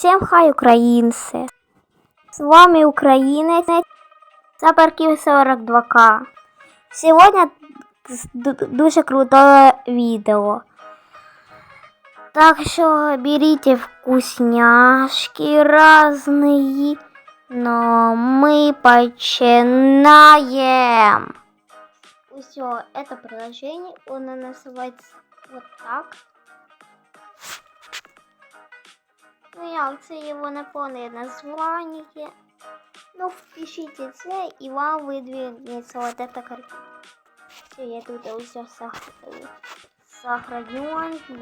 Всем хай, українці! З вами українець Саперків 42К. Сьогодні д- дуже крутое відео. Так що беріть вкусняшки разные, но мы починаем. Все, это приложение, оно называется вот так. як це його не повне названня. Ну, впишіть це і вам видвигнеться вот эта картинка. Все, я тут все сохраню.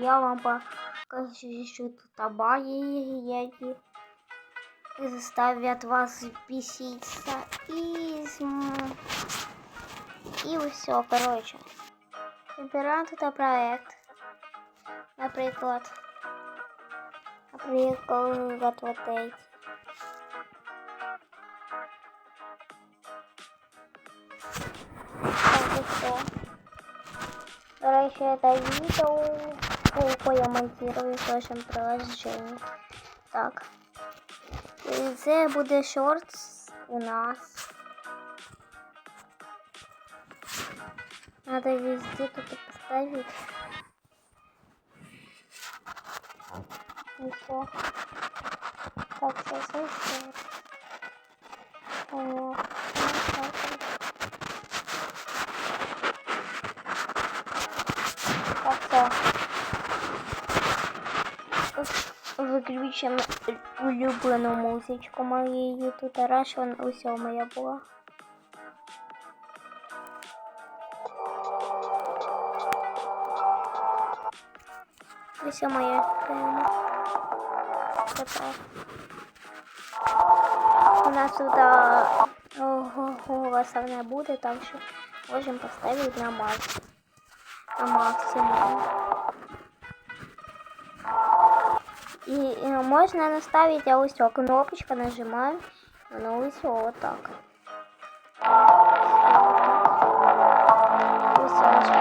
Я вам покажу, що тут баги які заставят вас беситься. И, и все, короче. Выбираем тут проект. Наприклад. Наприклад, вот эти. Так, все. До речі, это видео, сколько я монтирую в нашем приложении. Так. І це буде шортс у нас. Надо везде тут поставить. Все. Так, сейчас еще. О, так, так. Все. Виключимо улюблену музичку моєї тут раз вона уся моя була. Уся моя тема. Тепер. У нас тут а, ого, не буде, так що можемо поставити на макс. На максимум. И, и можно наставить, а всё, кнопочка нажимаем, и все, вот так. Вот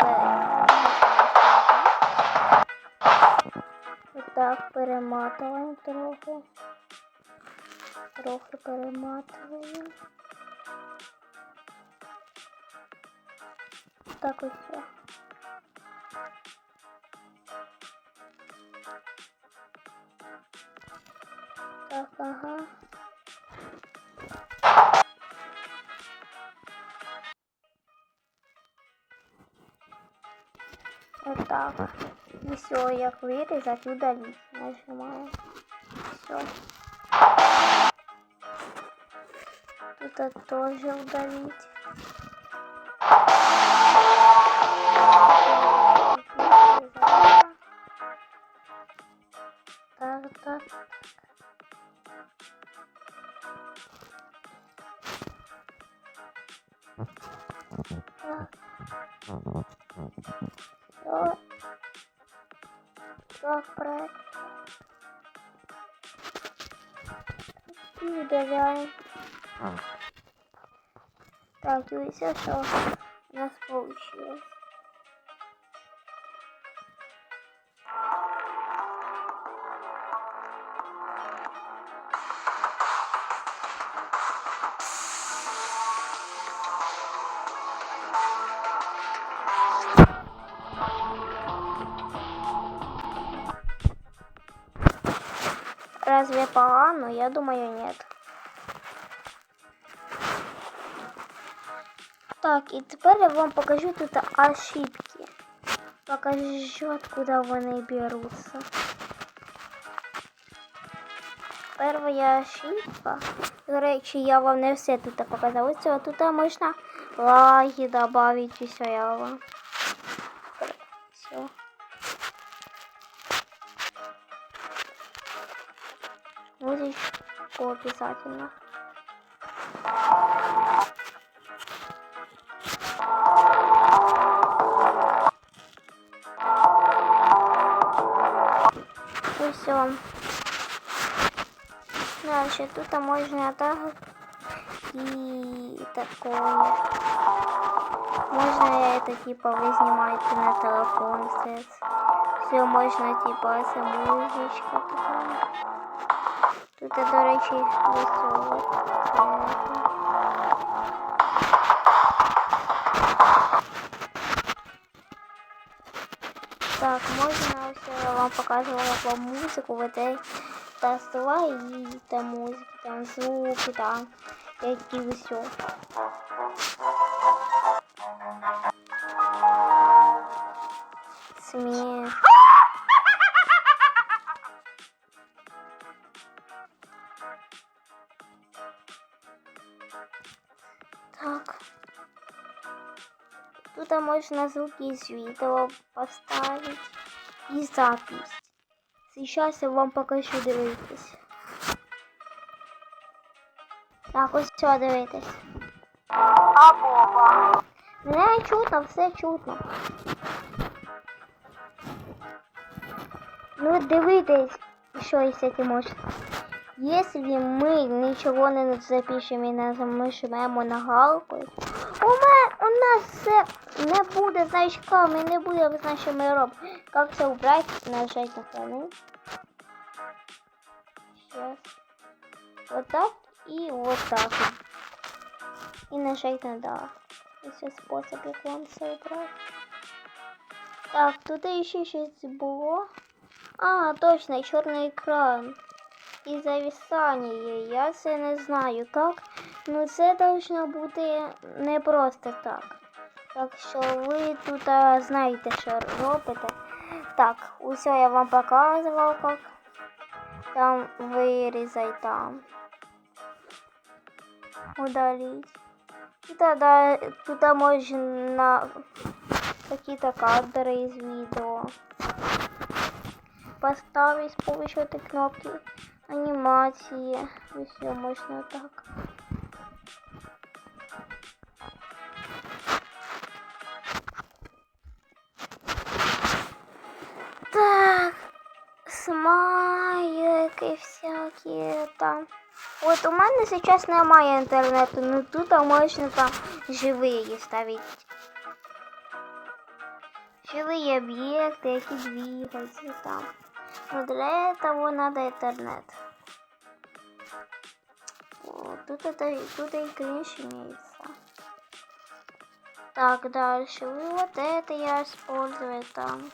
так перематываем трохи. Трохи перематываем. Так вот все. Так, ага. Так. Все, як вырезать, удалить. Нажимаем. Все. Тут тоже удалить. И удаляем. Так, и все, что у нас получилось. Разве погано? Я думаю, нет. Так, и теперь я вам покажу тут ошибки. Покажу, откуда вони берутся. Первая ошибка. До я вам не все тут показала. Ось тут можна лаги добавить, і все я вам. Музычку обязательно. И все. Дальше тут можно так и такое. Можно это типа вы снимаете на телефон. Все можно типа с музычка такая. Тут, до речі, весело. Так, можна все, я вам показувала вам музику, вот эти та слова і та музики, там звуки, там які все. Сміх. Так. Тут можно звуки из видео поставить и запись. Сейчас я вам покажу дивитись. Так, ось все дивитись. А Боба? Мене чутно, все чутно. Ну дивитесь, що із цим можна. Если мы ничего не запишем и не замишемо на галку, у, у нас не буде значками, не буде знати, що ми робимо. Как це убрать? Нажать на хранить. Сейчас. Вот так и вот так. И нажать на да. И все способ, як вам це убрати. Так, тут ще щось було. А, точно, чорний екран. І зависання. Я це не знаю як. Ну це должно бути не просто так. Так що ви тут знаєте, що робите. Так, усе я вам показував, як там вирізай там. Тоді тут можна какие-то кадры из видео поставить с помощью этой кнопки анимации. И все можно так. Так, смайлики всякие там. Вот у мене сейчас немає інтернету, ну тут можна там живые ставить. Живые объекты, які двигаются там. Но для этого надо интернет. Вот, тут это тут и кринж имеется. Так, дальше. И вот это я использую там.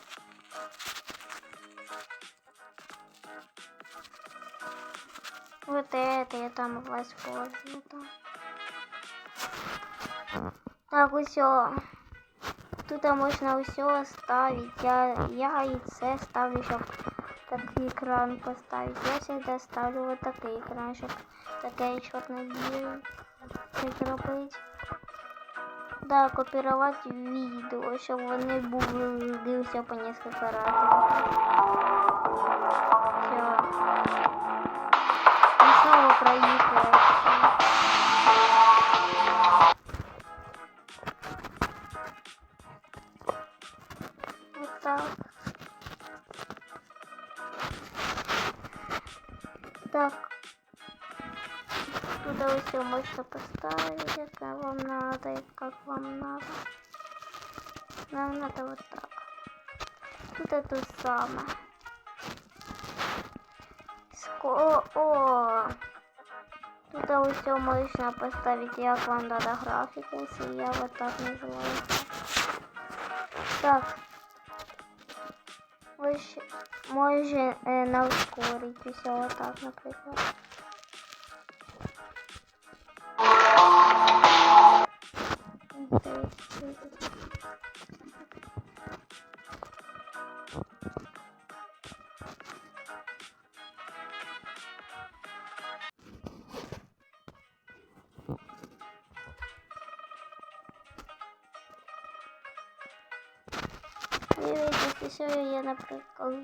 Вот это я там использую там. Так, все. Тут можна все ставить. Я, я і це ставлю, щоб такий екран поставити. Я завжди ставлю вот такий екран, щоб таке чорно-біле зробити. Да, копірувати відео, щоб вони були дивився по несколько разів. Все. І знову проїхали. Все можно поставить, это вам надо и как вам надо. Нам надо вот так. Тут это самое. Ско... О! Тут все можно поставить, як вам надо графику, если я вот так называю. Так. Ось може е, на ускоритися отак, наприклад. Дивіться, що я, наприклад.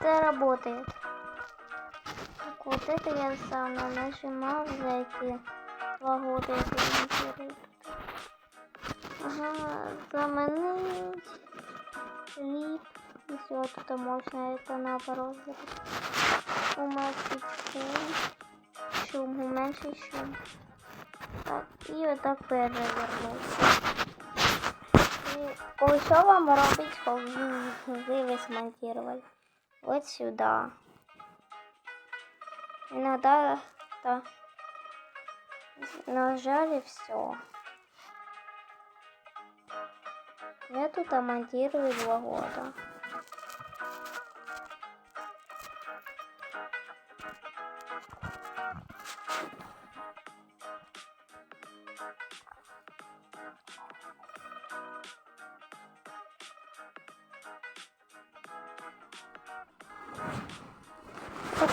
Это работает. Так, вот это я сам нажимал за эти два года я комментирую. Ага, заменить клип. И все, тут можно это наоборот уменьшить шум. Шум, уменьшить шум. Так, і отак перевернути. І ось що вам робить, коли ви смонтували. вот сюда. Иногда то нажали все. Я тут монтирую два года.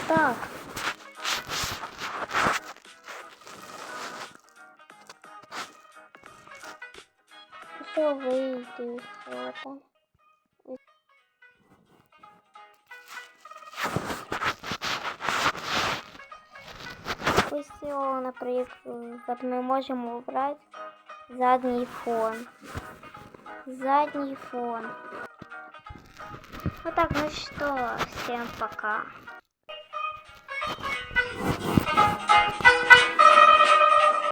Так. Все из этого. Ось все, наприклад, вот мы можем убрать задний фон. Задний фон. Ну так, ну что, всем пока.